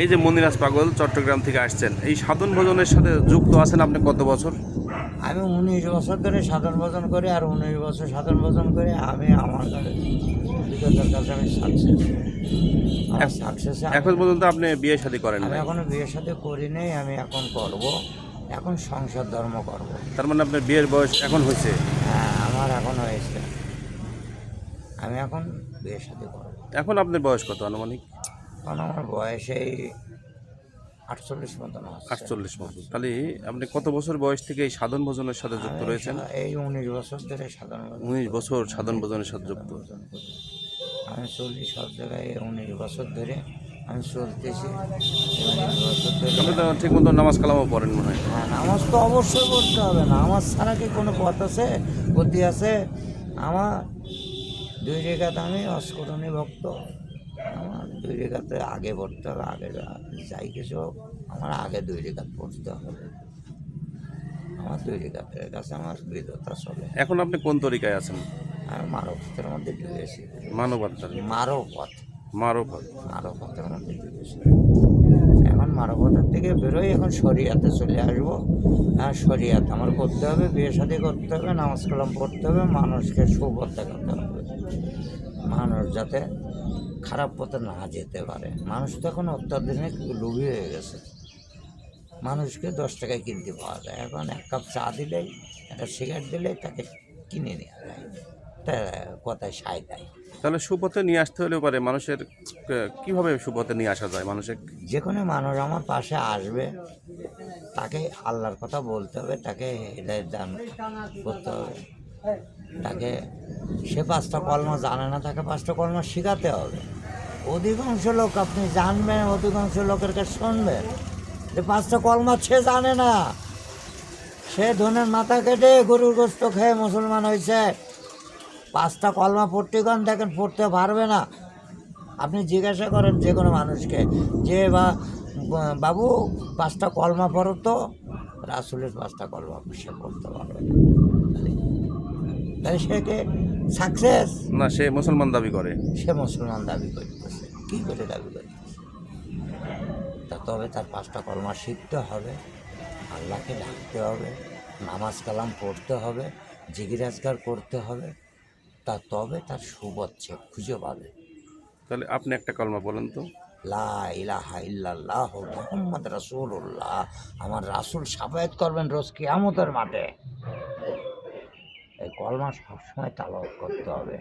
এই যে মনিরাজ পাগল চট্টগ্রাম থেকে আসছেন এই সাধন ভোজনের সাথে যুক্ত আছেন আপনি কত বছর? আমি উনিশ বছর ধরে সাধন ভোজন করি আর উনিশ বছর সাধন ভোজন করে আমি আমার অভিজ্ঞতার কাছে আমি সাকসেস এখন পর্যন্ত আপনি বিয়ে শাদী করেন আমি এখনও বিয়ের সাথে করি নেই আমি এখন করব। এখন সংসার ধর্ম করব। তার মানে আপনার বিয়ের বয়স এখন হয়েছে? হ্যাঁ আমার এখন হয়েছে। আমি এখন বিয়ের সাথে করব। এখন আপনার বয়স কত আনুমানিক? কারণ আমার বয়স এই আটচল্লিশ মতন আটচল্লিশ বছর তাহলে আপনি কত বছর বয়স থেকে এই সাধন ভোজনের সাথে যুক্ত রয়েছেন? এই উনিশ বছর ধরে সাধারণ উনিশ বছর সাধন ভোজনের সাথে যুক্ত। আমি চলি সব জায়গায় উনিশ বছর ধরে আমি চলতেছি। আপনি তো ঠিক মতো নামাজ কালামও পড়েন মনে হয়। হ্যাঁ নামাজ তো অবশ্যই পড়তে হবে নামাজ ছাড়া কি কোনো পথ আছে গতি আছে? আমার দুই রেখাতে আমি অস্করণী ভক্ত। দুই রেখাতে আগে পড়তে হবে আগে যাই কিছু আমার আগে দুই রেখাত পড়তে হবে। আমার দুই রেখাতের কাছে আমার বিধতা চলে। এখন আপনি কোন তরিকায় আছেন? আমি মারফতের মধ্যে ডুবেছি মানবাত্মার মারফত মারফত মারফতের মধ্যে ঢুকেছি এখন মারফতের থেকে বেরোই এখন শরিয়াতে চলে আসব। হ্যাঁ শরিয়াত আমার করতে হবে বিয়ে শাদি করতে হবে নামাজ কালাম পড়তে হবে মানুষকে সুপথ দেখাতে হবে। মানুষ যাতে খারাপ পথে না যেতে পারে। মানুষ তো এখন অত্যাধুনিক লোভী হয়ে গেছে। মানুষকে দশ টাকায় কিনতে পাওয়া যায়। এখন এক কাপ চা দিলেই একটা সিগারেট দিলেই তাকে কিনে নেওয়া যায়। তা কথায় সায় দেয়। তাহলে সুপথে নিয়ে আসতে হলেও পারে। মানুষের কীভাবে সুপথে নিয়ে আসা যায় মানুষের? যে কোনো মানুষ আমার পাশে আসবে। তাকে আল্লাহর কথা বলতে হবে। তাকে হৃদয় দান করতে হবে। তাকে সে পাঁচটা কলমা জানে না, তাকে পাঁচটা কলমা শেখাতে হবে। অধিকাংশ লোক আপনি জানবেন, অধিকাংশ লোকের কাছে শুনবেন। যে পাঁচটা কলমা সে জানে না। সে ধনের মাথা কেটে গরুর গোস্ত খেয়ে মুসলমান হয়েছে। পাঁচটা কলমা পড়তে গান দেখেন পড়তে পারবে না। আপনি জিজ্ঞাসা করেন যে কোনো মানুষকে, যে বা, বাবু, পাঁচটা কলমা পড়ো তো। রাসুলের পাঁচটা কলমা সে পড়তে পারবে না। সে কে? সাকসেস না সে মুসলমান দাবি করে। সে মুসলমান দাবি করতেছে। কী করে দাবি করতেছে? তা তবে তার পাঁচটা কলমা শিখতে হবে আল্লাহকে ডাকতে হবে নামাজ কালাম পড়তে হবে জিগিরাজগার করতে হবে তা তবে তার সুবচ্ছে খুঁজে পাবে। তাহলে আপনি একটা কলমা বলেন তো। লা ইলাহা ইল্লাল্লাহ মোহাম্মদ রাসূলুল্লাহ। আমার রাসূল সাফায়াত করবেন রোজ কিয়ামতের মাঠে। এই কলমা সবসময় তালাওয়াত করতে হবে।